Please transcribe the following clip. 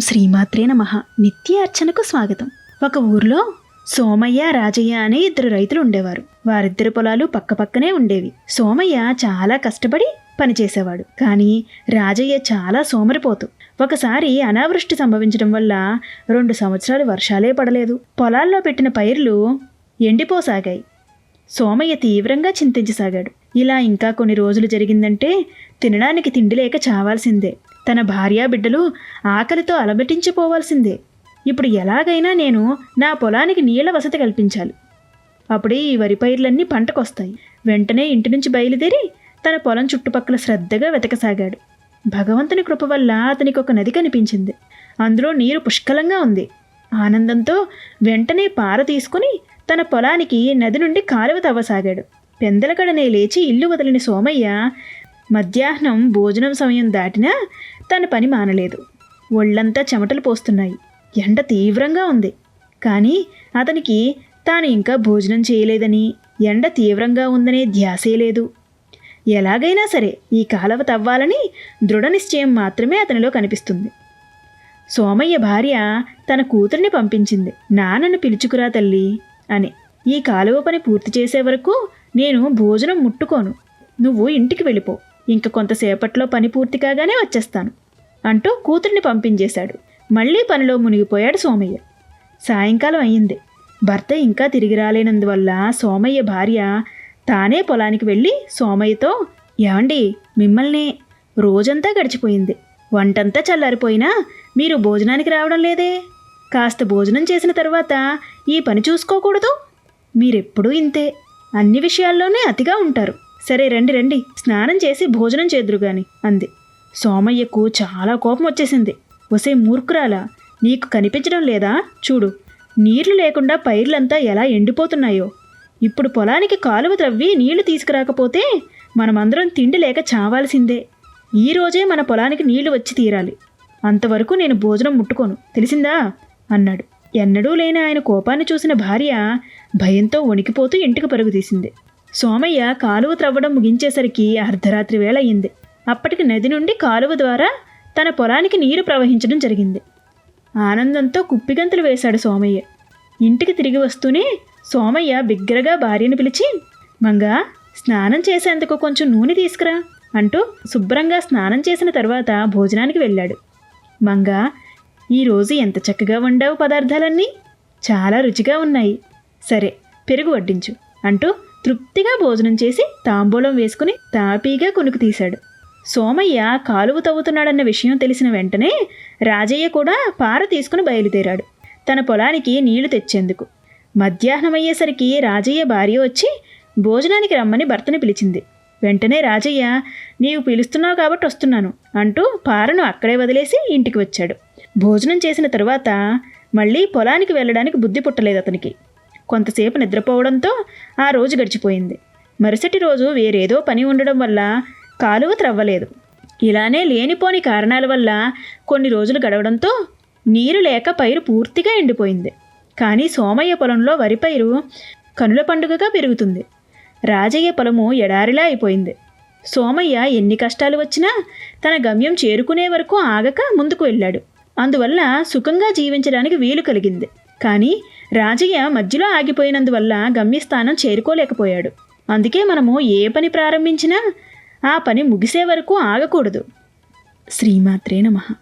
శ్రీమాత్రే నమ. నిత్య అర్చనకు స్వాగతం. ఒక ఊర్లో సోమయ్య రాజయ్య అనే ఇద్దరు రైతులు ఉండేవారు. వారిద్దరి పొలాలు పక్కపక్కనే ఉండేవి. సోమయ్య చాలా కష్టపడి పనిచేసేవాడు కానీ రాజయ్య చాలా సోమరిపోతు. ఒకసారి అనావృష్టి సంభవించడం వల్ల రెండు సంవత్సరాలు వర్షాలే పడలేదు. పొలాల్లో పెట్టిన పైర్లు ఎండిపోసాగాయి. సోమయ్య తీవ్రంగా చింతించసాగాడు. ఇలా ఇంకా కొన్ని రోజులు జరిగిందంటే తినడానికి తిండి లేక చావాల్సిందే. తన భార్యా బిడ్డలు ఆకలితో అలమటించిపోవాల్సిందే. ఇప్పుడు ఎలాగైనా నేను నా పొలానికి నీళ్ళ వసతి కల్పించాలి. అప్పుడే ఈ వరి పైర్లన్నీ పంటకొస్తాయి. వెంటనే ఇంటి నుంచి బయలుదేరి తన పొలం చుట్టుపక్కల శ్రద్ధగా వెతకసాగాడు. భగవంతుని కృప వల్ల అతనికి ఒక నది కనిపించింది. అందులో నీరు పుష్కలంగా ఉంది. ఆనందంతో వెంటనే పార తీసుకుని తన పొలానికి నది నుండి కాలువ తవ్వసాగాడు. పెందలకడనే లేచి ఇల్లు వదిలిన సోమయ్య మధ్యాహ్నం భోజనం సమయం దాటినా తన పని మానలేదు. ఒళ్ళంతా చెమటలు పోస్తున్నాయి. ఎండ తీవ్రంగా ఉంది. కానీ అతనికి తాను ఇంకా భోజనం చేయలేదని ఎండ తీవ్రంగా ఉందనే ధ్యాసే లేదు. ఎలాగైనా సరే ఈ కాలవ తవ్వాలని దృఢ నిశ్చయం మాత్రమే అతనిలో కనిపిస్తుంది. సోమయ్య భార్య తన కూతుర్ని పంపించింది. నాన్నను పిలుచుకురా తల్లి అని. ఈ కాలువ పని పూర్తి చేసే వరకు నేను భోజనం ముట్టుకోను. నువ్వు ఇంటికి వెళ్ళిపో. ఇంక కొంతసేపట్లో పని పూర్తి కాగానే వచ్చేస్తాను అంటూ కూతుర్ని పంపించేశాడు. మళ్ళీ పనిలో మునిగిపోయాడు సోమయ్య. సాయంకాలం అయ్యింది. భర్త ఇంకా తిరిగి రాలేనందువల్ల సోమయ్య భార్య తానే పొలానికి వెళ్ళి సోమయ్యతో ఏమండి మిమ్మల్ని రోజంతా గడిచిపోయింది. వంటంతా చల్లారిపోయినా మీరు భోజనానికి రావడం లేదే. కాస్త భోజనం చేసిన తర్వాత ఈ పని చూసుకోకూడదు. మీరెప్పుడూ ఇంతే. అన్ని విషయాల్లోనే అతిగా ఉంటారు. సరే రండి రండి. స్నానం చేసి భోజనం చేదురుగాని అంది. సోమయ్యకు చాలా కోపం వచ్చేసింది. వసే మూర్ఖురాలా నీకు కనిపించడం లేదా? చూడు నీళ్ళు లేకుండా పైర్లంతా ఎలా ఎండిపోతున్నాయో. ఇప్పుడు పొలానికి కాలువ త్రవ్వి నీళ్ళు తీసుకురాకపోతే మనమందరం తిండి లేక చావాల్సిందే. ఈ రోజే మన పొలానికి నీళ్ళు వచ్చి తీరాలి. అంతవరకు నేను భోజనం ముట్టుకోను తెలిసిందా? అన్నాడు. ఎన్నడూ లేని ఆయన కోపాన్ని చూసిన భార్య భయంతో వణికిపోతూ ఇంటికి పరుగు తీసింది. సోమయ్య కాలువ త్రవ్వడం ముగించేసరికి అర్ధరాత్రి వేళ అయింది అప్పటికి నది నుండి కాలువ ద్వారా తన పొలానికి నీరు ప్రవహించడం జరిగింది. ఆనందంతో కుప్పిగంతులు వేశాడు సోమయ్య. ఇంటికి తిరిగి వస్తూనే సోమయ్య బిగ్గరగా భార్యను పిలిచి మంగా స్నానం చేసేందుకు కొంచెం నూనె తీసుకురా అంటూ శుభ్రంగా స్నానం చేసిన తర్వాత భోజనానికి వెళ్ళాడు. మంగా ఈరోజు ఎంత చక్కగా వండావు పదార్థాలన్నీ? చాలా రుచిగా ఉన్నాయి. సరే పెరుగు వడ్డించు అంటూ తృప్తిగా భోజనం చేసి తాంబూలం వేసుకుని తాపీగా కొనుక్కు తీశాడు. సోమయ్య కాలువ తవ్వుతున్నాడన్న విషయం తెలిసిన వెంటనే రాజయ్య కూడా పార తీసుకుని బయలుదేరాడు. తన పొలానికి నీళ్ళు తెచ్చేందుకు. మధ్యాహ్నం అయ్యేసరికి రాజయ్య భార్య వచ్చి భోజనానికి రమ్మని భర్తని పిలిచింది. వెంటనే రాజయ్య నీవు పిలుస్తున్నావు కాబట్టి వస్తున్నాను అంటూ పారను అక్కడే వదిలేసి ఇంటికి వచ్చాడు. భోజనం చేసిన తరువాత మళ్ళీ పొలానికి వెళ్ళడానికి బుద్ధి పుట్టలేదు అతనికి. కొంతసేపు నిద్రపోవడంతో ఆ రోజు గడిచిపోయింది. మరుసటి రోజు వేరేదో పని ఉండడం వల్ల కాలువ త్రవ్వలేదు. ఇలానే లేనిపోని కారణాల వల్ల కొన్ని రోజులు గడవడంతో నీరు లేక పైరు పూర్తిగా ఎండిపోయింది. కానీ సోమయ్య పొలంలో వరి పైరు కనుల పండుగగా పెరుగుతుంది. రాజయ్య పొలము ఎడారిలా అయిపోయింది. సోమయ్య ఎన్ని కష్టాలు వచ్చినా తన గమ్యం చేరుకునే వరకు ఆగక ముందుకు వెళ్ళాడు. అందువల్ల సుఖంగా జీవించడానికి వీలు కలిగింది. కానీ రాజయ్య మధ్యలో ఆగిపోయినందువల్ల గమ్యస్థానం చేరుకోలేకపోయాడు. అందుకే మనము ఏ పని ప్రారంభించినా ఆ పని ముగిసే వరకు ఆగకూడదు. శ్రీమాత్రే నమః.